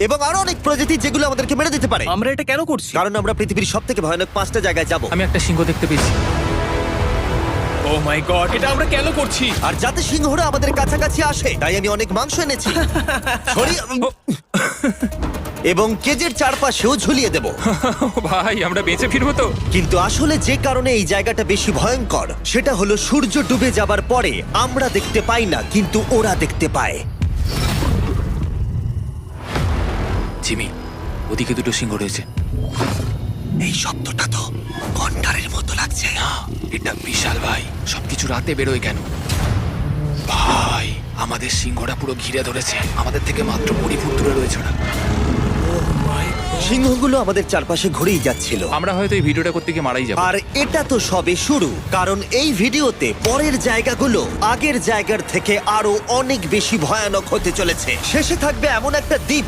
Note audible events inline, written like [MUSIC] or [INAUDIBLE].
এবং আরও অনেক প্রজাতি যেগুলো আমাদেরকে মেরে দিতে পারে। আমরা এটা কেন করছি? কারণ আমরা পৃথিবীর সব থেকে ভয়ানক পাঁচটা জায়গায় যাব। আমি একটা সিংহ দেখতে পেয়েছি। ও মাই গড এটা আমরা কেন করছি? আর যাতে সিংহরা আমাদের কাছাকাছি আসে তাই আমি অনেক মাংস এনেছি। [LAUGHS] এবং কেজের চারপাশেও ঝুলিয়ে দেব। [LAUGHS] ভাই আমরা বেঁচে ফিরবো তো। কিন্তু আসলে যে কারণে এই জায়গাটা বেশি ভয়ঙ্কর সেটা হলো সূর্য ডুবে যাবার পরে আমরা দেখতে পাই না কিন্তু ওরা দেখতে পায়। জিমি ওদিকে দুটো সিংহ রয়েছে। এই শব্দটা তো ঘন্টারের মতো লাগছে। না এটা বিশাল ভাই। সবকিছু রাতে বেরোয় কেন? ভাই আমাদের সিংহটা পুরো ঘিরে ধরেছে। আমাদের থেকে মাত্র কুড়ি ফুট দূরে রয়েছে ওরা। সিংহগুলো আমাদের চারপাশে ঘুরেই যাচ্ছিল। আমরা হয়তো এই ভিডিওটা করতে গিয়ে মারাই যাব। আর এটা তো সবে শুরু কারণ এই ভিডিওতে পরের জায়গাগুলো আগের জায়গার থেকে আরও অনেক বেশি ভয়ানক হতে চলেছে। শেষে থাকবে এমন একটা দ্বীপ